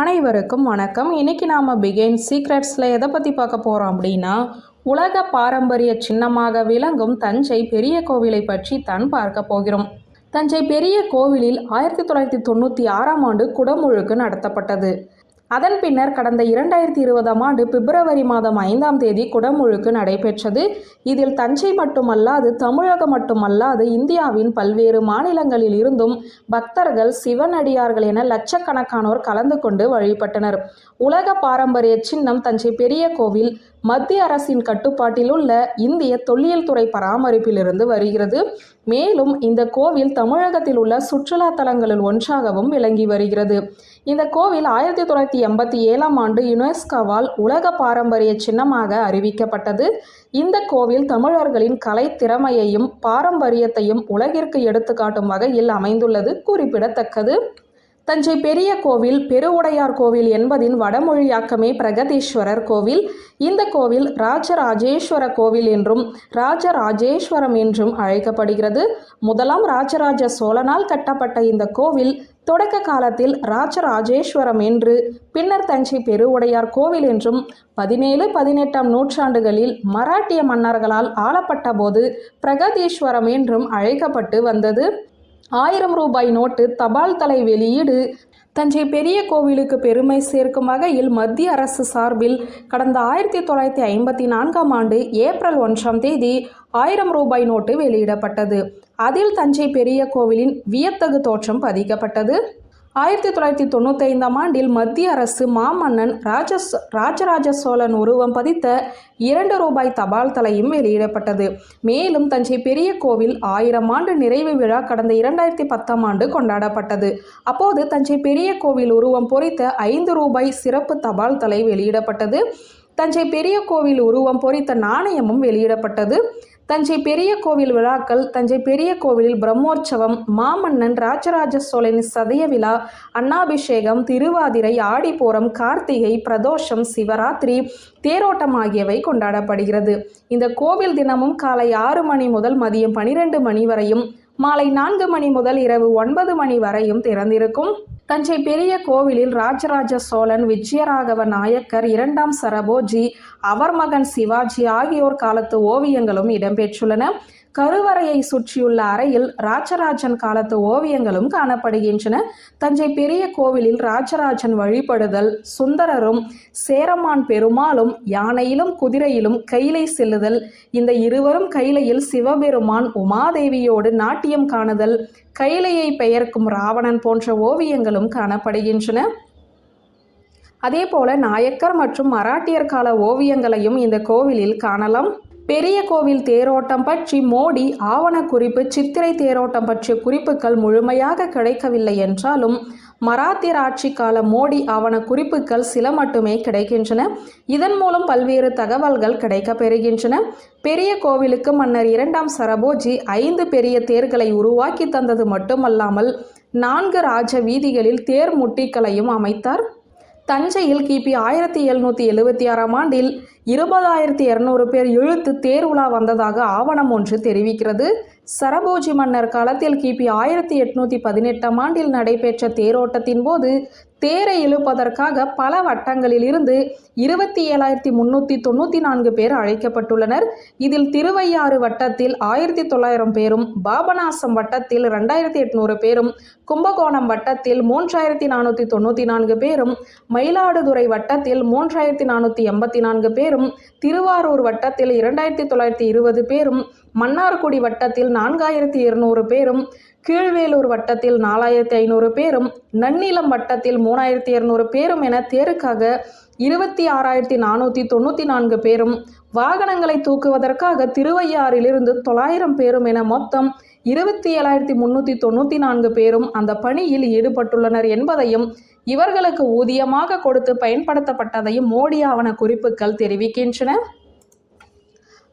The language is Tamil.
அனைவருக்கும் வணக்கம். இன்றைக்கி நாம் பிகேன் சீக்ரெட்ஸில் எதை பற்றி பார்க்க போகிறோம் அப்படின்னா உலக பாரம்பரிய சின்னமாக விளங்கும் தஞ்சை பெரிய கோவிலை பற்றி தான் பார்க்க போகிறோம். தஞ்சை பெரிய கோவிலில் ஆயிரத்தி தொள்ளாயிரத்தி தொண்ணூற்றி ஆறாம் ஆண்டு குடமுழுக்கு நடத்தப்பட்டது. அதன் பின்னர் கடந்த இரண்டாயிரத்தி இருபதாம் ஆண்டு பிப்ரவரி மாதம் ஐந்தாம் தேதி குடமுழுக்கு நடைபெற்றது. இதில் தஞ்சை மட்டுமல்லாது தமிழகம் மட்டுமல்லாது இந்தியாவின் பல்வேறு மாநிலங்களில் இருந்தும் பக்தர்கள் சிவனடியார்கள் என லட்சக்கணக்கானோர் கலந்து கொண்டு வழிபட்டனர். உலக பாரம்பரிய சின்னம் தஞ்சை பெரிய கோவில் மத்திய அரசின் கட்டுப்பாட்டில் உள்ள இந்திய தொல்லியல் துறை பராமரிப்பிலிருந்து வருகிறது. மேலும் இந்த கோவில் தமிழகத்தில் உள்ள சுற்றுலா தலங்களில் ஒன்றாகவும் விளங்கி வருகிறது. இந்த கோவில் ஆயிரத்தி தொள்ளாயிரத்தி எண்பத்தி ஏழாம் ஆண்டு யுனெஸ்கோவால் உலக பாரம்பரிய சின்னமாக அறிவிக்கப்பட்டது. இந்த கோவில் தமிழர்களின் கலை திறமையையும் பாரம்பரியத்தையும் உலகிற்கு எடுத்துக்காட்டும் வகையில் அமைந்துள்ளது குறிப்பிடத்தக்கது. தஞ்சை பெரிய கோவில் பெருவுடையார் கோவில் என்பதின் வடமொழியாக்கமே பிரகதீஸ்வரர் கோவில். இந்த கோவில் ராஜராஜேஸ்வர கோவில் என்றும் ராஜராஜேஸ்வரம் என்றும் அழைக்கப்படுகிறது. முதலாம் ராஜராஜ சோழனால் கட்டப்பட்ட இந்த கோவில் தொடக்க காலத்தில் ராஜராஜேஸ்வரம் என்று பின்னர் தஞ்சை பெருவுடையார் கோவில் என்றும் பதினேழு பதினெட்டாம் நூற்றாண்டுகளில் மராட்டிய மன்னர்களால் ஆளப்பட்ட போது பிரகதீஸ்வரம் என்றும் அழைக்கப்பட்டு வந்தது. ஆயிரம் ரூபாய் நோட்டு தபால் தலை வெளியீடு. தஞ்சை பெரிய கோவிலுக்கு பெருமை சேர்க்கும் வகையில் மத்திய அரசு சார்பில் கடந்த ஆயிரத்தி தொள்ளாயிரத்தி ஐம்பத்தி நான்காம் ஆண்டு ஏப்ரல் ஒன்றாம் தேதி ஆயிரம் ரூபாய் நோட்டு வெளியிடப்பட்டது. அதில் தஞ்சை பெரிய கோவிலின் வியத்தகு தோற்றம் பதிக்கப்பட்டது. ஆயிரத்தி தொள்ளாயிரத்தி தொண்ணூற்றி ஐந்தாம் ஆண்டில் மத்திய அரசு மாமன்னன் ராஜ ராஜராஜ சோழன் உருவம் பதித்த இரண்டு ரூபாய் தபால் தலையும் வெளியிடப்பட்டது. மேலும் தஞ்சை பெரிய கோவில் ஆயிரம் ஆண்டு நிறைவு விழா கடந்த இரண்டாயிரத்தி பத்தாம் ஆண்டு கொண்டாடப்பட்டது. அப்போது தஞ்சை பெரிய கோவில் உருவம் பொறித்த ஐந்து ரூபாய் சிறப்பு தபால் தலை வெளியிடப்பட்டது. தஞ்சை பெரிய கோவில் உருவம் பொறித்த நாணயமும் வெளியிடப்பட்டது. தஞ்சை பெரிய கோவில் விழாக்கள் தஞ்சை பெரிய கோவிலில் பிரம்மோற்சவம் மாமன்னன் ராஜராஜ சோழன் சதய விழா அன்னாபிஷேகம் திருவாதிரை ஆடிப்பூரம் கார்த்திகை பிரதோஷம் சிவராத்திரி தேரோட்டம் ஆகியவை கொண்டாடப்படுகிறது. இந்த கோவில் தினமும் காலை ஆறு மணி முதல் மதியம் பனிரெண்டு மணி வரையும் மாலை நான்கு மணி முதல் இரவு ஒன்பது மணி வரையும் திறந்திருக்கும். தஞ்சை பெரிய கோவிலில் ராஜராஜ சோழன் விஜயராகவ நாயக்கர் இரண்டாம் சரபோஜி அவர் மகன் சிவாஜி ஆகியோர் காலத்து ஓவியங்களும் இடம்பெற்றுள்ளன. கருவறையை சுற்றியுள்ள அறையில் ராஜராஜன் காலத்து ஓவியங்களும் காணப்படுகின்றன. தஞ்சை பெரிய கோவிலில் ராஜராஜன் வழிபடுதல் சுந்தரரும் சேரமான் பெருமாளும் யானையிலும் குதிரையிலும் கைலை செல்லுதல் இந்த இருவரும் கைலையில் சிவபெருமான் உமாதேவியோடு நாட்டியம் காணுதல் கைலையை பெயர்க்கும் ராவணன் போன்ற ஓவியங்களும் கோயில்களும் காணப்படுகின்றன. அதே போல நாயக்கர் மற்றும் மராட்டியர் கால ஓவியங்களையும் இந்த கோவிலில் காணலாம். பெரிய கோவில் தேரோட்டம் பற்றி மோடி ஆவண குறிப்பு சித்திரை தேரோட்டம் பற்றிய குறிப்புகள் முழுமையாக கிடைக்கவில்லை என்றாலும் மராத்தியர் ஆட்சி கால மோடி ஆவண குறிப்புகள் சில மட்டுமே கிடைக்கின்றன. இதன் மூலம் பல்வேறு தகவல்கள் கிடைக்கப் பெறுகின்றன. பெரிய கோவிலுக்கு மன்னர் இரண்டாம் சரபோஜி ஐந்து பெரிய தேர்களை உருவாக்கி தந்தது மட்டுமல்லாமல் நான்கு ராஜ வீதிகளில் தேர் முட்டிகளையும் அமைத்தார். தஞ்சையில் கிபி ஆயிரத்தி எழுநூற்றி எழுபத்தி ஆறாம் ஆண்டில் இருபதாயிரத்தி இரநூறு பேர் இழுத்து தேர் உலா வந்ததாக ஆவணம் ஒன்று தெரிவிக்கிறது. சரபோஜி மன்னர் காலத்தில் கிபி ஆயிரத்தி எட்நூற்றி பதினெட்டாம் ஆண்டில் நடைபெற்ற தேரோட்டத்தின் போது தேரை இழுப்பதற்காக பல வட்டங்களில் இருந்து இருபத்தி ஏழாயிரத்தி முன்னூற்றி தொண்ணூற்றி நான்கு பேர் அழைக்கப்பட்டுள்ளனர். இதில் திருவையாறு வட்டத்தில் ஆயிரத்தி தொள்ளாயிரம் பேரும் பாபநாசம் வட்டத்தில் ரெண்டாயிரத்தி எட்நூறு பேரும் கும்பகோணம் வட்டத்தில் மூன்றாயிரத்தி நானூற்றி தொண்ணூற்றி நான்கு பேரும் மயிலாடுதுறை வட்டத்தில் மூன்றாயிரத்தி நானூற்றி எண்பத்தி நான்கு பேரும் திருவாரூர் வட்டத்தில் இரண்டாயிரத்தி தொள்ளாயிரத்தி இருபது பேரும் மன்னார்குடி வட்டத்தில் நான்காயிரத்தி இருநூறு பேரும் கீழ்வேலூர் வட்டத்தில் நாலாயிரத்தி ஐநூறு பேரும் நன்னிலம் வட்டத்தில் மூணாயிரத்தி இருநூறு பேரும் என தேருக்காக இருபத்தி ஆறாயிரத்தி நானூற்றி தொண்ணூற்றி நான்கு பேரும் வாகனங்களை தூக்குவதற்காக திருவையாறிலிருந்து தொள்ளாயிரம் பேரும் என மொத்தம் இருபத்தி ஏழாயிரத்தி முன்னூற்றி தொண்ணூற்றி நான்கு பேரும் அந்த பணியில் ஈடுபட்டுள்ளனர் என்பதையும் இவர்களுக்கு ஊதியமாக கொடுத்து பயன்படுத்தப்பட்டதையும் மோடி ஆவண குறிப்புகள் தெரிவிக்கின்றன.